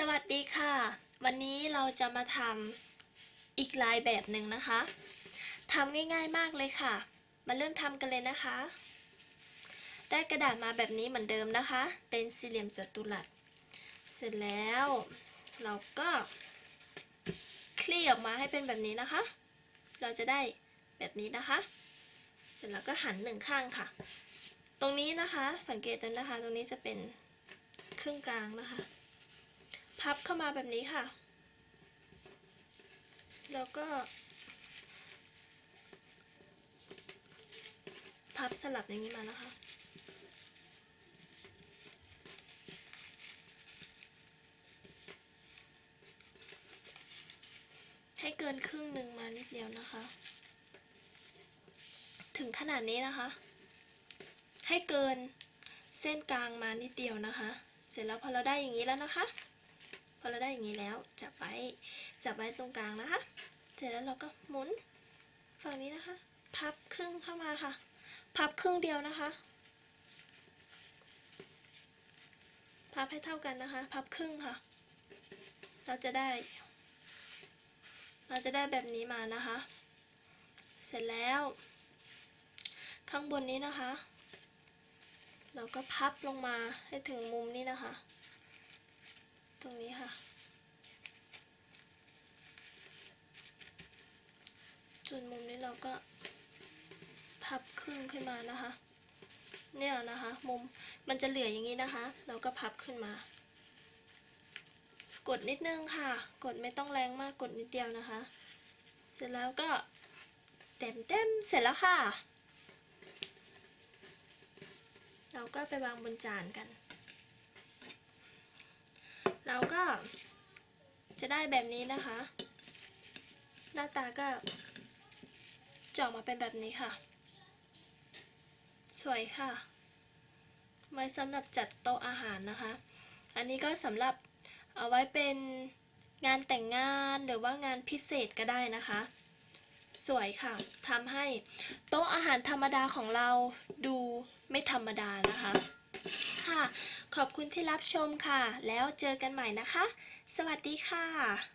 สวัสดีค่ะ วันนี้เราจะมาทำอีกลายแบบหนึ่งนะคะทำง่ายๆมากเลยค่ะ มาเริ่มทำกันเลยนะคะ ได้กระดาษมาแบบนี้เหมือนเดิมนะคะ เป็นสี่เหลี่ยมจัตุรัส เสร็จแล้วเราก็คลี่ออกมาให้เป็นแบบนี้นะคะ เราจะได้แบบนี้นะคะ เสร็จแล้วก็หันหนึ่งข้างค่ะ ตรงนี้นะคะสังเกตดูนะคะ ตรงนี้จะเป็นครึ่งกลางนะคะ พับเข้ามาแบบนี้ค่ะ แล้วก็ พับสลับอย่างนี้มานะคะ ให้เกินครึ่งหนึ่งมานิดเดียวนะคะ ถึงขนาดนี้นะคะ ให้เกินเส้นกลางมานิดเดียวนะคะ เสร็จแล้วพอเราได้อย่างนี้แล้วนะคะ อเราได้อย่างนี้แล้วจับไว้จับไว้ตรงกลางนะคะ เสร็จแล้วเราก็หมุนฝั่งนี้นะคะ พับครึ่งเข้ามาค่ะ พับครึ่งเดียวนะคะ พับให้เท่ากันนะคะ พับครึ่งค่ะ เราจะได้ เราจะได้แบบนี้มานะคะ เสร็จแล้ว ข้างบนนี้นะคะ เราก็พับลงมาให้ถึงมุมนี้นะคะ ตรงนี้ค่ะ ส่วนมุมนี้เราก็พับครึ่งขึ้นมานะคะ เนี่ยนะคะ มุมมันจะเหลืออย่างนี้นะคะ เราก็พับขึ้นมา กดนิดนึงค่ะ กดไม่ต้องแรงมากกดนิดเดียวนะคะ เสร็จแล้วก็เต็มเต็มเสร็จแล้วค่ะ เราก็ไปวางบนจานกัน เราก็ จะได้แบบนี้นะคะ หน้าตาก็จะออกมาเป็นแบบนี้ค่ะ สวยค่ะ ไว้สำหรับจัดโต๊ะอาหารนะคะ อันนี้ก็สำหรับเอาไว้เป็นงานแต่งงานหรือว่างานพิเศษก็ได้นะคะ สวยค่ะทำให้โต๊ะอาหารธรรมดาของเราดูไม่ธรรมดานะคะ ค่ะ ขอบคุณที่รับชมค่ะ แล้วเจอกันใหม่นะคะ สวัสดีค่ะ